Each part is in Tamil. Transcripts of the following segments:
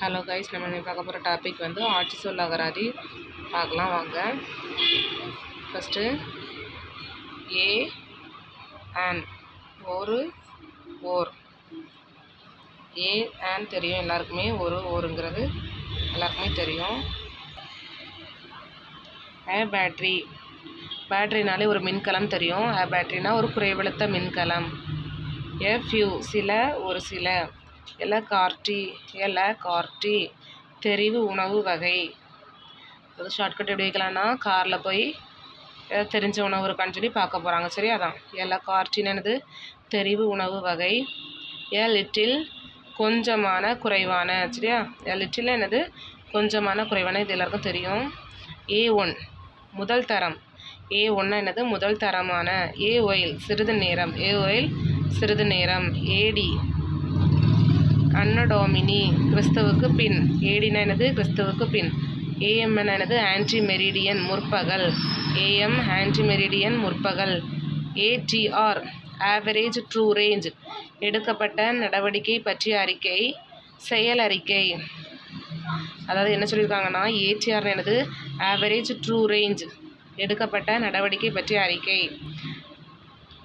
ஹலோ கைஸ் நம்ம இன்னைக்கு பார்க்க போகிற டாபிக் வந்து ஆட்சி சொல் அகராதி. பார்க்கலாம் வாங்க. ஃபஸ்ட்டு ஏ ஆன் ஒரு ஓர். ஏ ஆன் தெரியும் எல்லாருக்குமே ஒரு ஓருங்கிறது எல்லாருக்குமே தெரியும். ஏ பேட்ரி பேட்ரினாலே ஒரு மின்கலம் தெரியும். ஏ பேட்ரினா ஒரு குறைவெழுத்த மின்கலம். ஏ ஃபியூ சில ஒரு சில. எல கார்டி தெரிவு உணவு வகை. அது ஷார்ட்கட் எப்படி வைக்கலான்னா காரில் போய் ஏதாவது தெரிஞ்ச உணவு இருக்கான்னு சொல்லி பார்க்க போகிறாங்க சரி அதான். எலகார்டின்னு என்னது? தெரிவு உணவு வகை. ஏ லிட்டில் கொஞ்சமான குறைவான. சரியா? ஏ லிட்டில் என்னது? கொஞ்சமான குறைவான. இது எல்லாருக்கும் தெரியும். A one. முதல் தரம். ஏ ஒன்னா என்னது? முதல் தரமான. ஏ ஒயில் சிறிது நேரம். ஏ ஒயில் சிறிது நேரம். ஏடி அன்னடோமினி கிறிஸ்துவுக்கு பின். ஏடினா என்னது கிறிஸ்துவுக்கு பின். ஏஎம் என்னது ஆன்டி மெரிடியன் முற்பகல். ஏஎம் ஆன்டி மெரிடியன் முற்பகல். ATR average true range. எடுக்கப்பட்ட நடவடிக்கை பற்றிய அறிக்கை செயல் அறிக்கை. அதாவது என்ன சொல்லியிருக்காங்கன்னா ஏடிஆர் எனது ஆவரேஜ் ட்ரூ ரேஞ்ச். எடுக்கப்பட்ட நடவடிக்கை பற்றிய அறிக்கை.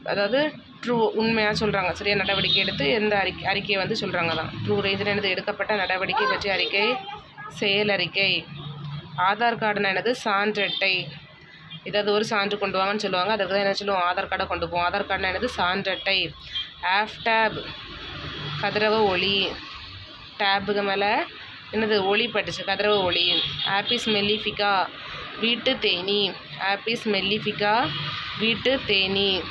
அதாவது ட்ரூ உண்மையாக சொல்கிறாங்க சரியா நடவடிக்கை எடுத்து எந்த அறிக்கை அறிக்கையை வந்து சொல்கிறாங்க தான் ட்ரூ ரீசன் எனது எடுக்கப்பட்ட நடவடிக்கை பற்றிய அறிக்கை செயல் அறிக்கை. ஆதார் கார்டுனா எனது சான்றட்டை ஏதாவது ஒரு சான்று கொண்டு வாங்கன்னு சொல்லுவாங்க. அதுக்கு தான் என்ன சொல்லுவோம்? ஆதார் கார்டை கொண்டு போவோம். ஆதார் கார்டுனா என்னது? சான்றட்டை ஆஃப்டேப் கதிரவ ஒளி. டேபுக்கு மேலே என்னது? ஒளி பட்டுச்சு. கதிரவ ஒளி. ஆப்பிஸ் மெல்லிஃபிகா வீட்டு தேனி. ஆப்பிஸ் மெல்லிஃபிகா வீட்டு தேனி.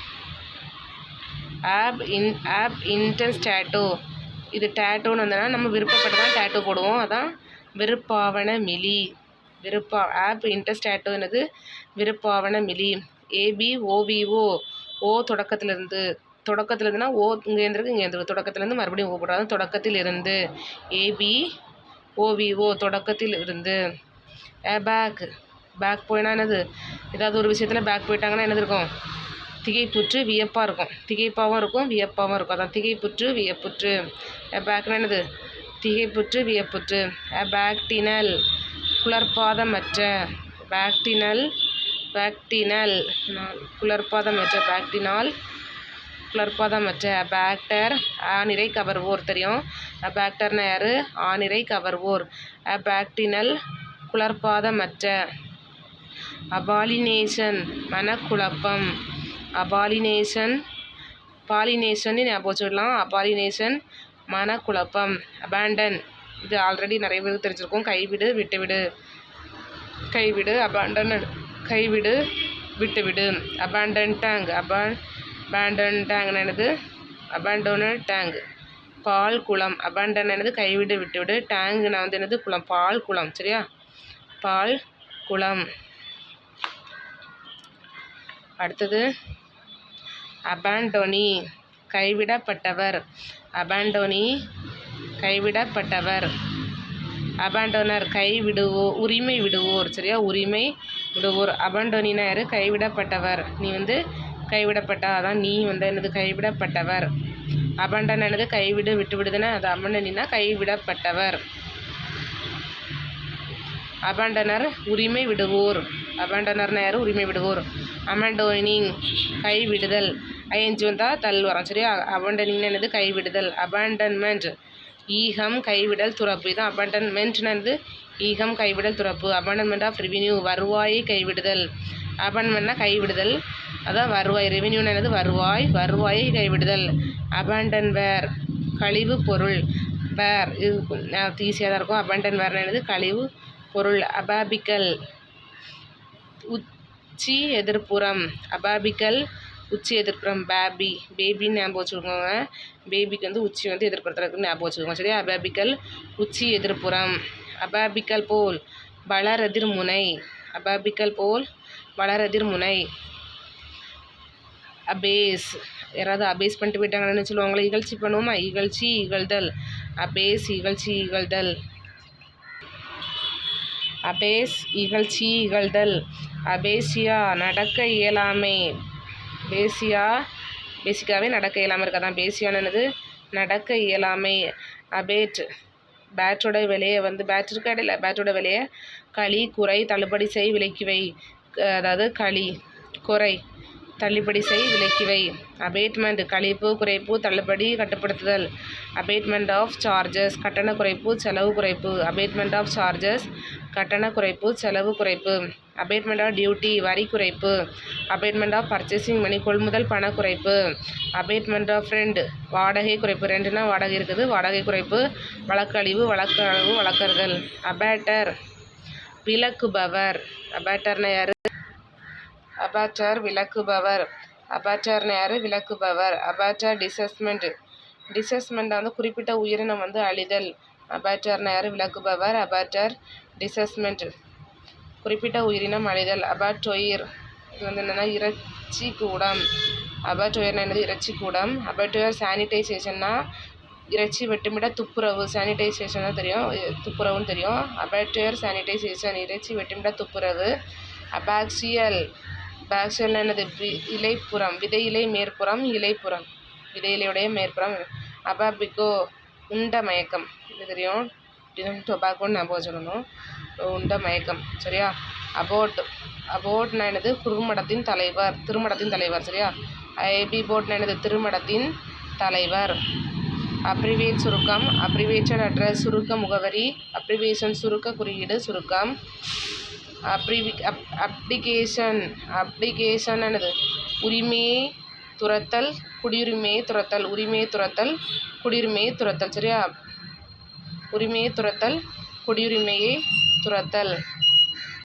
ஆப் இன் ஆப் இன்டென்ஸ் டேட்டோ இது டேட்டோன்னு வந்தனா நம்ம விருப்பப்பட்டு தான் டேட்டோ போடுவோம். அதான் விருப்பாவன மிலி. விருப்பா ஆப் இன்டென்ஸ் டேட்டோ என்னது? விருப்பாவன மிலி. ஏபி ஓவிஓ ஓ தொடக்கத்திலிருந்து தொடக்கத்தில் ஓ இங்கே இருந்திருக்கு இங்கே இருந்திருக்கு தொடக்கத்துலேருந்து மறுபடியும் ஓ போடாது தொடக்கத்தில் இருந்து ஏபி ஓவிஓ தொடக்கத்தில் இருந்து ஏ பேக். பேக் போயினா என்னது? ஏதாவது ஒரு விஷயத்தில் பேக் போயிட்டாங்கன்னா என்னது இருக்கும்? திகைப்புற்று வியப்பாக இருக்கும். திகைப்பாகவும் இருக்கும் வியப்பாகவும் இருக்கும். அதான் திகைப்புற்று வியப்புற்று. பேக்னா என்னது? திகைப்புற்று வியப்புற்று. பேக்டினல் குளர்பாதமற்ற. பேக்டினல் பேக்டினல் குளர்பாதமற்ற பேக்டினால் குளர்பாதமற்ற. பேக்டர் ஆனிரை கவர்வோர் தெரியும். பேக்டர்னா யார்? ஆனிரை கவர்வோர். பேக்டினல் குளர்பாதமற்ற. அபாலினேஷன் மனக்குழப்பம். அபாலினேஷன் பாலினேஷன் ஞாபகம் வச்சுக்கலாம் அபாலினேஷன் மனக்குழப்பம் அபேண்டன் இது ஆல்ரெடி நிறைய பேருக்கு தெரிஞ்சிருக்கும். கைவிடு விட்டுவிடு. கைவிடு அபேண்டன் கைவிடு விட்டுவிடு. அபேண்டன் டேங்க் அபான் அபேண்டன் டேங்க்னு என்னது? அபேண்டோன டேங்க் பால் குளம். அபேண்டன் என்னது? கைவிடு விட்டுவிடு. நான் வந்து என்னது? குளம். பால் குளம். சரியா? பால் குளம். அடுத்தது அபாண்டோனி கைவிடப்பட்டவர். அபாண்டோனி கைவிடப்பட்டவர். அபாண்டோனர் கைவிடுவோ உரிமை விடுவோர். சரியா? உரிமை விடுவோர். அபாண்டோனினா யார்? கைவிடப்பட்டவர். நீ வந்து கைவிடப்பட்ட அதான் நீ வந்து என்னது? கைவிடப்பட்டவர். அபாண்டன் எனது கைவிடு விட்டு விடுதுன்னா அது அபாண்டனினா கைவிடப்பட்டவர். அபாண்டனர் உரிமை விடுவோர். அபாண்டனர்னா யார்? உரிமை விடுவோர். அமண்டோனிங் கைவிடுதல். ஐஎன்ஜி வந்தால் தல் வரும் சரியா? அபாண்டனிங்னா என்னது கைவிடுதல். அபாண்டன்மெண்ட் ஈகம் கைவிடல் துறப்பு. இதுதான் அபண்டன்மெண்ட்னது ஈகம் கைவிடல் துறப்பு. அபாண்டன்மெண்ட் ஆஃப் ரெவின்யூ வருவாயை கைவிடுதல். அபாண்டன்மெண்ட்னா கைவிடுதல். அதான் வருவாய். ரெவின்யூனது என்னது வருவாய் வருவாயை கைவிடுதல். அபண்டன் வேர் கழிவு பொருள். வேர் இது ஈஸியாக தான் இருக்கும். அபண்டன் வேர்னா என்னது கழிவு பொருள். அபாபிக்கல் உச்சி எதிர்ப்புறம். அபாபிக்கல் உச்சி எதிர்ப்புறம் பேபி பேபின்னு ஞாபகம் வச்சுக்கோங்க. பேபிக்கு வந்து உச்சி வந்து எதிர்ப்புறத்துக்கு ஞாபகம் வச்சுக்கோங்க. சரியா? அபாபிக்கல் உச்சி எதிர்ப்புறம். அபாபிக்கல் போல் வளரதிர் முனை. அபாபிக்கல் போல் வளரதிர் முனை. அபேஸ். யாராவது அபேஸ் பண்ணிட்டு போயிட்டாங்கன்னு சொல்லுவாங்களே இகழ்ச்சி பண்ணுவோமா? இகழ்ச்சி இகழ்தல். அபேஸ் இகழ்ச்சி இகழ்தல். அபேஸ் இகழ்ச்சி இகழ்தல். அபேசியா நடக்க இயலாமை. பேசியா? பேசிக்காகவே நடக்க இயலாமல் இருக்காதான் பேசியானது நடக்க இயலாமை. அபேட். பேட்டோட விலையை வந்து பேட் இருக்க? இடையில பேட்டோட விலையை. களி குறை தள்ளுபடி செய் விலைக்கு வை. அதாவது களி குறை. தள்ளுபடி செய் விலக்கிவை அபேட்மெண்ட் கழிப்பு குறைப்பு தள்ளுபடி கட்டுப்படுத்துதல். அபேட்மெண்ட் ஆஃப் சார்ஜஸ் கட்டண குறைப்பு செலவு குறைப்பு. அபேட்மெண்ட் ஆஃப் சார்ஜஸ் கட்டண குறைப்பு செலவு குறைப்பு. அபேட்மெண்ட் ஆஃப் டியூட்டி வரி குறைப்பு. அபேட்மெண்ட் ஆஃப் பர்ச்சேசிங் மணி கொள்முதல் பண குறைப்பு. அபேட்மெண்ட் ஆஃப் ரெண்ட் வாடகை குறைப்பு. ரெண்டுனா வாடகை இருக்குது. வாடகை குறைப்பு வழக்கழிவு வழக்களவு வழக்கறுதல். அபேட்டர் விலக்குபவர். அபேட்டர்னா யார்? அபாச்சர் விளக்குபவர். அபாச்சர்னு யார் விளக்குபவர். அபாச்சர் டிசஸ்மெண்ட். டிசஸ்மெண்ட் வந்து குறிப்பிட்ட உயிரினம் வந்து அழிதல். அபாச்சர்னு யார் விளக்குபவர் அபாச்சர் டிசஸ்மெண்ட். குறிப்பிட்ட உயிரினம் அழிதல். அபாட்டொயிர் இது வந்து என்னென்னா இறைச்சி கூடம். அபாட்டொயர்னா என்னது? இறைச்சி கூடம். அபாட்டொயர் சானிடைசேஷன்னா இறைச்சி வெட்டுமிட துப்புரவு. சானிடைசேஷன் தான் தெரியும் துப்புரவுன்னு தெரியும். அபாட்டொயர் சானிடைசேஷன் இறைச்சி வெட்டுமிட துப்புரவு. அபாக்சியல். பாக்சியல் என்னது வி- இலைப்புறம். விதை இலை மேற்புறம் இலைப்புறம் விதை இலையுடைய மேற்புறம். அபாபிகோ உண்ட மயக்கம். இது தெரியும். டொபாக்கோன்னு ஞாபகம் சொல்லணும். உண்ட மயக்கம். சரியா? அபோட் அபோட்னா என்னது? குறுமடத்தின் தலைவர். திருமடத்தின் தலைவர். சரியா? ஐபி போட்னா என்னது? திருமடத்தின் தலைவர். அப்ரிவேட் சுருக்கம். அப்ரிவேட்டட் அட்ரஸ் சுருக்க முகவரி. அப்ரிவேஷன் சுருக்க குறியீடு சுருக்கம். அப்ரிவி அப் அப்ளிகேஷன் அப்ளிகேஷன் என்னது? உரிமையை துரத்தல் குடியுரிமையை துரத்தல் உரிமையை துரத்தல் குடியுரிமையை துரத்தல் சரியா? உரிமையை துரத்தல் குடியுரிமையை துரத்தல்.